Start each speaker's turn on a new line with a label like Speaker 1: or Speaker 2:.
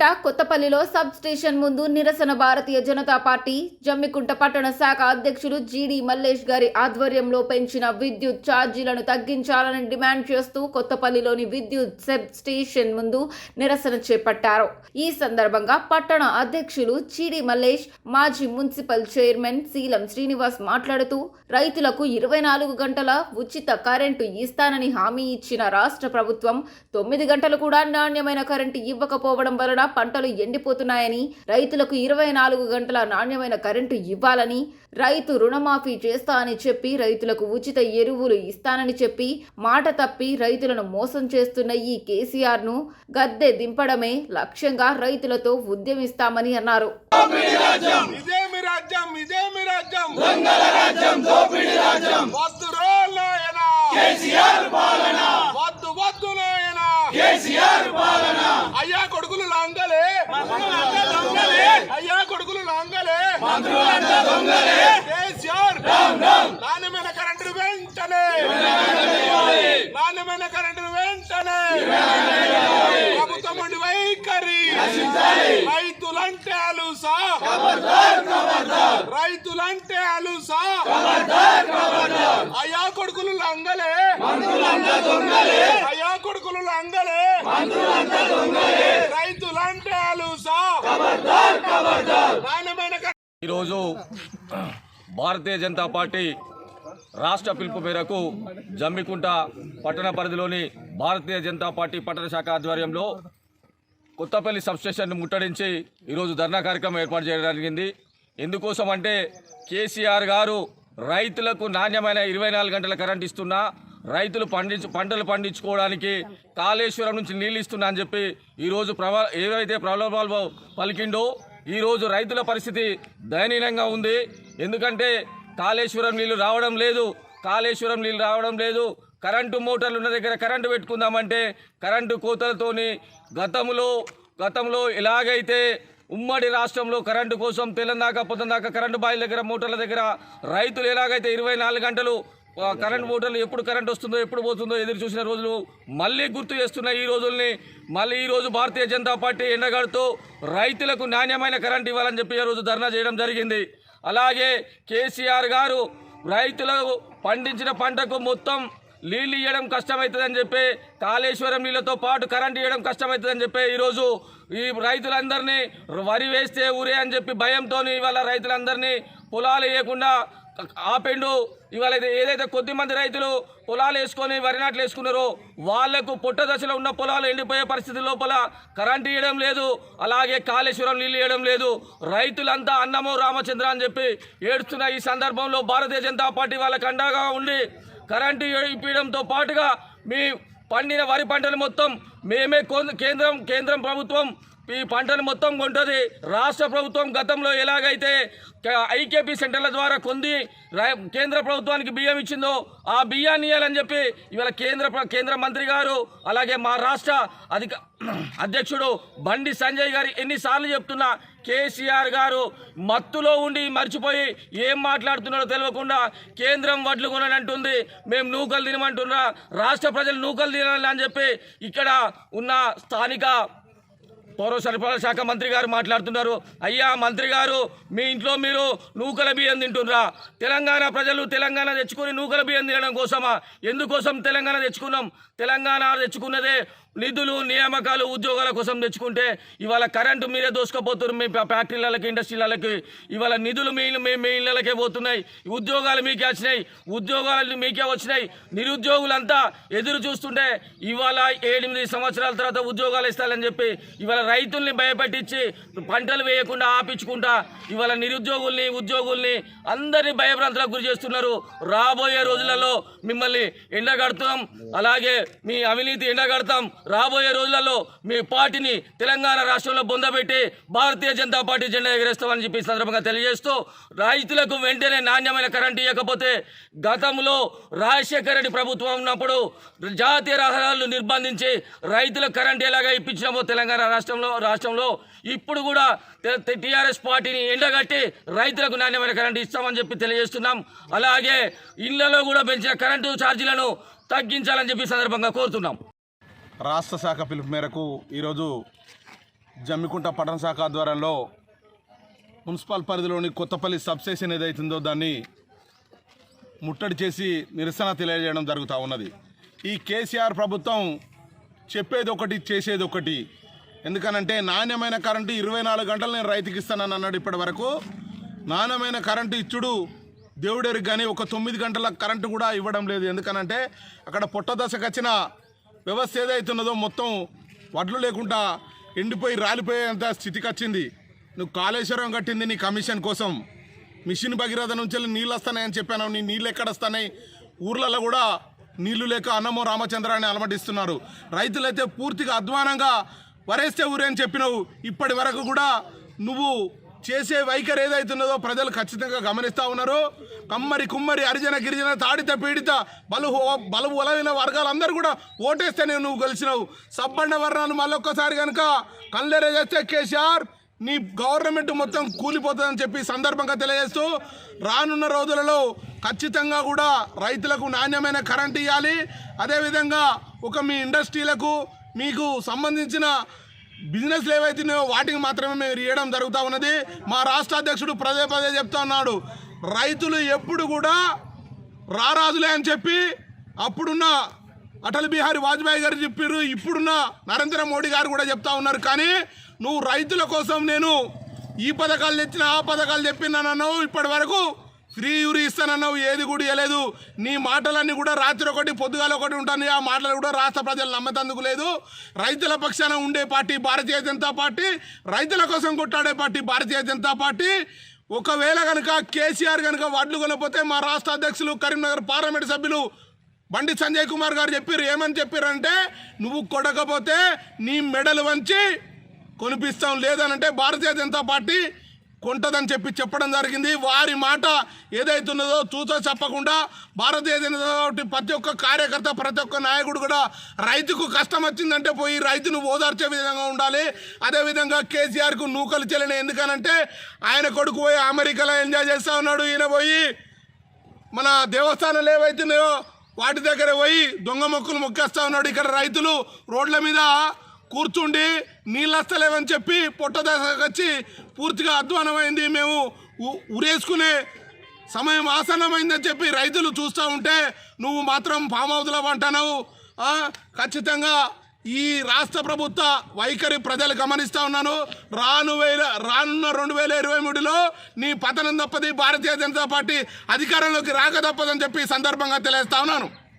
Speaker 1: Jammikunta కొత్తపల్లిలో sub station ముందు నిరసన భారతీయ Janata party Jammikunta పట్టణ శాఖ అధ్యక్షులు జీడి మల్లేష్ గారి ఆధ్వర్యంలో పెంచిన విద్యుత్ ఛార్జీలను తగ్గించాలని డిమాండ్ చేస్తూ కొత్తపల్లిలోని విద్యుత్ సబ్ స్టేషన్ ముందు నిరసన చేపట్టారు. ఈ సందర్భంగా పట్టణ అధ్యక్షులు చీడి మల్లేష్ మాజీ మున్సిపల్ చైర్మన్ సీలం శ్రీనివాస్ మాట్లాడుతూ రైతులకు ఇరవై నాలుగు గంటల ఉచిత కరెంటు ఇస్తానని హామీ ఇచ్చిన రాష్ట్ర ప్రభుత్వం తొమ్మిది గంటలు కూడా నాణ్యమైన కరెంటు ఇవ్వకపోవడం వలన పంటలు ఎండిపోతున్నాయని రైతులకు ఇరవై నాలుగు గంటల నాణ్యమైన కరెంటు ఇవ్వాలని రైతు రుణమాఫీ చేస్తా అని చెప్పి రైతులకు ఉచిత ఎరువులు ఇస్తానని చెప్పి మాట తప్పి రైతులను మోసం చేస్తున్న ఈ కేసీఆర్ను గద్దె దింపడమే లక్ష్యంగా రైతులతో ఉద్యమిస్తామని అన్నారు.
Speaker 2: ఇదేమి రాజ్యం? ఇదేమి రాజ్యం? దొంగల రాజ్యం దోపిడి రాజ్యం. వద్దు రోలయన అయ్యా కొడుకులు లాంగలే. అయ్యా కొడుకులు లాంగలే. కేసీఆర్ నాణ్యమైన కరెంటు వెంటనే. నాణ్యమైన కరెంటు వెంటనే. ప్రభుత్వం వైఖరి. రైతులంటే అలుసా. రైతులంటే అలుసా. అయ్యా కొడుకులు లంగలే. అయ్యా కొడుకులు లంగలే. రైతులంటే అలుసా.
Speaker 3: ఈరోజు భారతీయ జనతా పార్టీ రాష్ట్ర పిలుపు మేరకు జమ్మికుంట పట్టణ పరిధిలోని భారతీయ జనతా పార్టీ పట్టణ శాఖ ఆధ్వర్యంలో కొత్తపల్లి సబ్స్టేషన్ను ముట్టడించి ఈరోజు ధర్నా కార్యక్రమం ఏర్పాటు చేయడం జరిగింది. ఎందుకోసం అంటే కేసీఆర్ గారు రైతులకు నాణ్యమైన ఇరవై నాలుగు గంటల కరెంట్ ఇస్తున్నా రైతులు పండించు పంటలు పండించుకోవడానికి కాళేశ్వరం నుంచి నీళ్ళు ఇస్తున్నా అని చెప్పి ఈరోజు ప్రవా ఏవైతే ప్రలోభాలు పలికిండో ఈరోజు రైతుల పరిస్థితి దయనీయంగా ఉంది. ఎందుకంటే కాళేశ్వరం నీళ్ళు రావడం లేదు కాళేశ్వరం నీళ్ళు రావడం లేదు. కరెంటు మోటార్లు ఉన్న దగ్గర కరెంటు పెట్టుకుందామంటే కరెంటు కోతలతోని గతంలో గతంలో ఎలాగైతే ఉమ్మడి రాష్ట్రంలో కరెంటు కోసం తెలంగాణ పొద్దున్నాక కరెంటు బాయిల దగ్గర మోటార్ల దగ్గర రైతులు ఎలాగైతే ఇరవై నాలుగు గంటలు కరెంటు కరెంట్ మోటార్లు ఎప్పుడు కరెంట్ వస్తుందో ఎప్పుడు పోతుందో ఎదురు చూసిన రోజులు మళ్ళీ గుర్తు చేస్తున్న ఈ రోజుల్ని మళ్ళీ ఈరోజు భారతీయ జనతా పార్టీ ఎండగడుతూ రైతులకు నాణ్యమైన కరెంట్ ఇవ్వాలని చెప్పి ఈరోజు రోజు ధర్నా చేయడం జరిగింది. అలాగే కేసీఆర్ గారు రైతులకు పండించిన పంటకు మొత్తం నీళ్ళు ఇవ్వడం కష్టమవుతుందని చెప్పి కాళేశ్వరం నీళ్ళతో పాటు కరెంట్ ఇవ్వడం కష్టమవుతుందని చెప్పి ఈరోజు ఈ రైతులందరినీ వరి వేస్తే ఊరే అని చెప్పి భయంతో ఇవాళ రైతులందరినీ పొలాలు వేయకుండా ఆపెండు. ఇవాళ ఏదైతే కొద్దిమంది రైతులు పొలాలు వేసుకొని వరి నాట్లు వేసుకున్నారో వాళ్ళకు పొట్ట దశలో ఉన్న పొలాలు ఎండిపోయే పరిస్థితి లోపల కరెంట్ ఇవ్వడం లేదు అలాగే కాళేశ్వరం నీళ్ళు ఇవ్వడం లేదు. రైతులంతా అన్నమో రామచంద్ర అని చెప్పి ఏడుస్తున్న ఈ సందర్భంలో భారతీయ జనతా పార్టీ వాళ్ళకి అండగా ఉండి కరెంటు ఇప్పించడంతో పాటుగా మీ పండిన వరి పంటలు మొత్తం మేమే కేంద్రం కేంద్రం ప్రభుత్వం ఈ పంటను మొత్తం కొంటుంది. రాష్ట్ర ప్రభుత్వం గతంలో ఎలాగైతే ఐకేపీ సెంటర్ల ద్వారా కొంది కేంద్ర ప్రభుత్వానికి బియ్యం ఇచ్చిందో ఆ బియ్యాన్ని ఇవ్వాలని చెప్పి ఇవాళ కేంద్ర కేంద్ర మంత్రి గారు అలాగే మా రాష్ట్ర అధిక అధ్యక్షుడు బండి సంజయ్ గారు ఎన్నిసార్లు చెప్తున్నా కేసీఆర్ గారు మత్తులో ఉండి మర్చిపోయి ఏం మాట్లాడుతున్నారో తెలియకుండా కేంద్రం వడ్లు కొననంటుంది మేము నూకలు తినమంటున్నా రాష్ట్ర ప్రజలు నూకలు తినాలి అని చెప్పి ఇక్కడ ఉన్న స్థానిక పౌర సరఫరాల శాఖ మంత్రి గారు మాట్లాడుతున్నారు. అయ్యా మంత్రి గారు మీ ఇంట్లో మీరు నూకల బియ్యం తింటున్నారా తెలంగాణ ప్రజలు తెలంగాణ తెచ్చుకొని నూకల బియ్యం తినడం కోసమా? ఎందుకోసం తెలంగాణ తెచ్చుకున్నాం? తెలంగాణ తెచ్చుకున్నదే నిధులు నియామకాలు ఉద్యోగాల కోసం తెచ్చుకుంటే ఇవాళ కరెంటు మీరే దోసుకపోతున్నారు. మీ ఫ్యాక్టరీలకి ఇండస్ట్రీలకి ఇవాళ నిధులు మీ మీ ఇళ్ళకే పోతున్నాయి. ఉద్యోగాలు మీకే వచ్చినాయి. ఉద్యోగాలు మీకే వచ్చినాయి. నిరుద్యోగులంతా ఎదురు చూస్తుంటే ఇవాళ ఎనిమిది సంవత్సరాల తర్వాత ఉద్యోగాలు ఇస్తారని చెప్పి ఇవాళ రైతుల్ని భయపెట్టించి పంటలు వేయకుండా ఆపించుకుంటా ఇవాళ నిరుద్యోగుల్ని ఉద్యోగుల్ని అందరినీ భయభ్రాంతులకు గురి చేస్తున్నారు. రాబోయే రోజులలో మిమ్మల్ని ఎండగడతాం అలాగే మీ అవినీతి ఎండగడతాం. రాబోయే రోజులలో మీ పార్టీని తెలంగాణ రాష్ట్రంలో బొందబెట్టి భారతీయ జనతా పార్టీ జెండా ఎగరేస్తామని చెప్పి సందర్భంగా తెలియజేస్తూ రైతులకు వెంటనే నాణ్యమైన కరెంటు ఇవ్వకపోతే గతంలో రాజశేఖర రెడ్డి ప్రభుత్వం ఉన్నప్పుడు జాతీయ రహదారులు నిర్బంధించి రైతులకు కరెంటు ఎలాగా ఇప్పించినామో తెలంగాణ రాష్ట్రంలో రాష్ట్రంలో ఇప్పుడు కూడా టీఆర్ఎస్ పార్టీని ఎండగట్టి రైతులకు నాణ్యమైన కరెంటు ఇస్తామని చెప్పి తెలియజేస్తున్నాం. అలాగే ఇళ్ళలో కూడా పెంచిన కరెంటు ఛార్జీలను తగ్గించాలని చెప్పి సందర్భంగా కోరుతున్నాం.
Speaker 4: రాష్ట్ర శాఖ పిలుపు మేరకు ఈరోజు జమ్మికుంట పట్టణ శాఖ ఆధ్వర్యంలో మున్సిపల్ పరిధిలోని కొత్తపల్లి సబ్స్టేషన్ ఏదైతుందో దాన్ని ముట్టడి చేసి నిరసన తెలియజేయడం జరుగుతూ ఉన్నది. ఈ కేసీఆర్ ప్రభుత్వం చెప్పేది ఒకటి చేసేది ఒకటి ఎందుకనంటే నాణ్యమైన కరెంటు ఇరవై నాలుగు గంటలు నేను రైతుకి ఇస్తానని అన్నాడు ఇప్పటి వరకు. నాణ్యమైన కరెంటు ఇచ్చుడు దేవుడెరికి కానీ ఒక తొమ్మిది గంటల కరెంటు కూడా ఇవ్వడం లేదు. ఎందుకనంటే అక్కడ పొట్ట దశకు వచ్చిన వ్యవస్థ ఏదైతున్నదో మొత్తం వడ్లు లేకుండా ఎండిపోయి రాలిపోయేంత స్థితికి వచ్చింది. నువ్వు కాళేశ్వరం కట్టింది నీ కమిషన్ కోసం. మిషన్ భగీరథ నుంచి వెళ్ళి నీళ్ళు వస్తాయని చెప్పాను. నీ నీళ్ళు ఎక్కడ వస్తున్నాయి? ఊర్లలో కూడా నీళ్ళు లేక అన్నమో రామచంద్రాన్ని అలమటిస్తున్నారు. రైతులైతే పూర్తిగా అధ్వానంగా వరేస్తే ఊరే అని చెప్పినావు. ఇప్పటి వరకు కూడా నువ్వు చేసే వైఖరి ఏదైతున్నదో ప్రజలు ఖచ్చితంగా గమనిస్తూ ఉన్నారు. కమ్మరి కుమ్మరి హరిజన గిరిజన తాడిత పీడిత బలు బలు బలమైన వర్గాలందరూ కూడా ఓటేస్తేనే నువ్వు గెలిచినావు. సబ్బండ వర్ణాలు మళ్ళొక్కసారి కనుక కళ్ళెరే చేస్తే కేసీఆర్ నీ గవర్నమెంట్ మొత్తం కూలిపోతుందని చెప్పి సందర్భంగా తెలియజేస్తూ రానున్న రోజులలో ఖచ్చితంగా కూడా రైతులకు నాణ్యమైన కరెంట్ ఇవ్వాలి అదేవిధంగా ఒక మీ ఇండస్ట్రీలకు మీకు సంబంధించిన బిజినెస్లు ఏవైతున్నాయో వాటికి మాత్రమే మేము ఇవ్వడం జరుగుతూ ఉన్నది. మా రాష్ట్ర అధ్యక్షుడు పదే పదే చెప్తా ఉన్నాడు. రైతులు ఎప్పుడు కూడా రారాజులే అని చెప్పి అప్పుడున్న అటల్ బిహారీ వాజ్పేయి గారు చెప్పారు ఇప్పుడున్న నరేంద్ర మోడీ గారు కూడా చెప్తా ఉన్నారు. కానీ నువ్వు రైతుల కోసం నేను ఈ పథకాలు తెచ్చిన ఆ పథకాలు చెప్పినానన్నావు ఇప్పటి వరకు ఫ్రీ యూరి ఇస్తానన్నావు ఏది కూడా ఇవ్వలేదు నీ మాటలన్నీ కూడా రాత్రి ఒకటి పొద్దుగాల ఒకటి ఉంటాను. ఆ మాటలు కూడా రాష్ట్ర ప్రజలు నమ్మతందుకు లేదు. రైతుల పక్షాన ఉండే పార్టీ భారతీయ జనతా పార్టీ రైతుల కోసం కొట్టాడే పార్టీ భారతీయ జనతా పార్టీ. ఒకవేళ కనుక కేసీఆర్ కనుక వడ్లు కొనపోతే మా రాష్ట్ర అధ్యక్షులు కరీంనగర్ పార్లమెంట్ సభ్యులు బండి సంజయ్ కుమార్ గారు చెప్పారు ఏమని చెప్పారంటే నువ్వు కొడకపోతే నీ మెడలు వంచి కొనిపిస్తాం. లేదనంటే భారతీయ జనతా పార్టీ కొంటదని చెప్పి చెప్పడం జరిగింది. వారి మాట ఏదైతున్నదో చూసో చెప్పకుండా భారతీయ జనతా పార్టీ ప్రతి ఒక్క కార్యకర్త ప్రతి ఒక్క నాయకుడు కూడా రైతుకు కష్టం వచ్చిందంటే పోయి రైతును ఓదార్చే విధంగా ఉండాలి. అదేవిధంగా కేసీఆర్కు నూకలు చెల్లిన ఎందుకనంటే ఆయన కొడుకు పోయి అమెరికాలో ఎంజాయ్ చేస్తూ ఉన్నాడు. ఈయన పోయి మన దేవస్థానాలు ఏవైతున్నాయో వాటి దగ్గర పోయి దొంగ మొక్కులు మొక్కేస్తా ఉన్నాడు. ఇక్కడ రైతులు రోడ్ల మీద కూర్చుండి నీళ్ళు వస్తలేవని చెప్పి పొట్ట వచ్చి పూర్తిగా అధ్వానమైంది. మేము ఉ- ఉరేసుకునే సమయం ఆసన్నమైందని చెప్పి రైతులు చూస్తూ ఉంటే నువ్వు మాత్రం ఫామ్ హౌస్లో అంటున్నావు. ఖచ్చితంగా ఈ రాష్ట్ర ప్రభుత్వ వైఖరి ప్రజలు గమనిస్తూ ఉన్నాను. రాను వేల రానున్న రెండు వేల ఇరవై మూడులో నీ పతనం తప్పది భారతీయ జనతా పార్టీ అధికారంలోకి రాక తప్పదని చెప్పి సందర్భంగా తెలియజేస్తా ఉన్నాను.